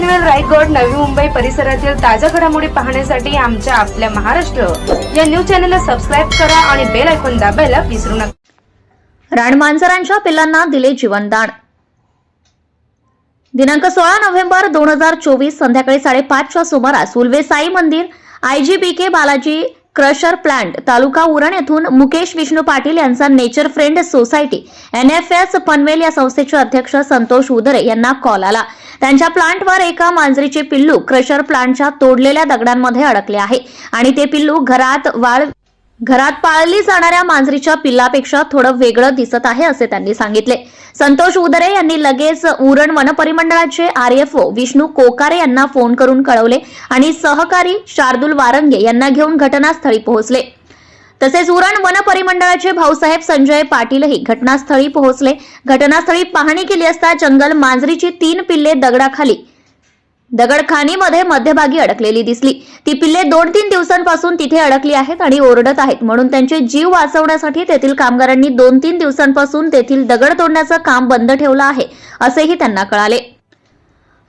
पाटण रायगड नवी मुंबई परिसरातील ताज्या घडामोडी पाहण्यासाठी आमच्या आपल्या महाराष्ट्र या न्यूज चॅनलला सबस्क्राईब करा आणि बेल ऐकून दाबायला विसरू नका. रानमांजरांच्या पिल्लांना दिले जीवनदान. दिनांक सोळा नोव्हेंबर दोन हजार चोवीस संध्याकाळी साडेपाचच्या सुमारास उल्वे साई मंदिर IGBK Balaji crusher plant taluka Uran येथून मुकेश विष्णू पाटील यांचा nature friend society NFS Panvel या संस्थेचे अध्यक्ष संतोष उदरे यांना कॉल आला. त्यांच्या प्लांटवर एका मांजरीचे पिल्लू क्रशर प्लांटच्या तोडलेल्या दगडांमध्ये अडकले आहे. आणि ते पिल्लू घरात वाळ घरात पाळली जाणाऱ्या मांजरीच्या पिल्लापेक्षा थोडं वेगळं दिसत आहे असे त्यांनी सांगितले. संतोष उदरे यांनी लगेच उरण वनपरिमंडळाचे आरएफओ विष्णू कोकारे यांना फोन करून कळवले आणि सहकारी शार्दूल वारंगे यांना घेऊन घटनास्थळी पोहोचले. तसेच उरण वनपरिमंडळाचे भाऊसाहेब संजय पाटीलही घटनास्थळी पोहोचले. घटनास्थळी पाहणी केली असता जंगल मांजरीची तीन पिल्ले दगडाखाली दगडखानीमध्ये मध्यभागी अडकलेली दिसली. ती पिल्ले दोन तीन दिवसांपासून तिथे अडकली आहेत आणि ओरडत आहेत. म्हणून त्यांचे जीव वाचवण्यासाठी तेथील कामगारांनी दोन तीन दिवसांपासून तेथील दगड तोडण्याचं काम बंद ठेवलं आहे असेही त्यांना कळाले.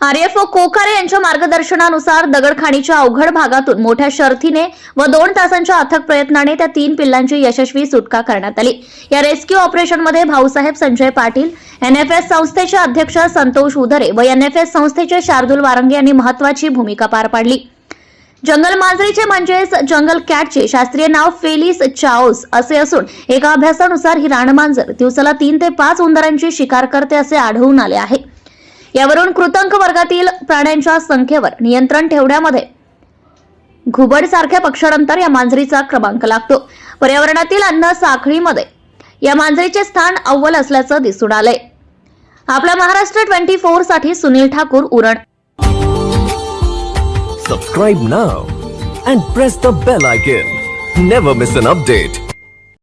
आरएफओ कोकारे यांच्या मार्गदर्शनानुसार दगडखाणीच्या अवघड भागातून मोठ्या शर्थीने व दोन तासांच्या अथक प्रयत्नाने त्या तीन पिल्लांची यशस्वी सुटका करण्यात आली. या रेस्क्यू ऑपरेशनमध्ये भाऊसाहेब संजय पाटील एनएफएस संस्थेचे अध्यक्ष संतोष उदरे व एनएफएस संस्थेचे शार्दूल वारंगे यांनी महत्वाची भूमिका पार पाडली. जंगल मांजरीचे म्हणजेच जंगल कॅटचे शास्त्रीय नाव फेलिस चाओस असे असून एका अभ्यासानुसार ही रानमांजर दिवसाला तीन ते पाच उंदरांची शिकार करते असे आढळून आले आहे. यावरून कृतंक वर्गातील प्राण्यांच्या संख्येवर नियंत्रण ठेवण्यामध्ये घुबड सारख्या पक्षानंतर या मांजरीचा क्रमांक लागतो. पर्यावरणातील अन्न साखळीमध्ये या मांजरीचे स्थान अव्वल असल्याचं दिसून आलंय. आपला Maharashtra twenty फोरसाठी Sunil Thakur Uran. Subscribe now and press the bell icon never miss an update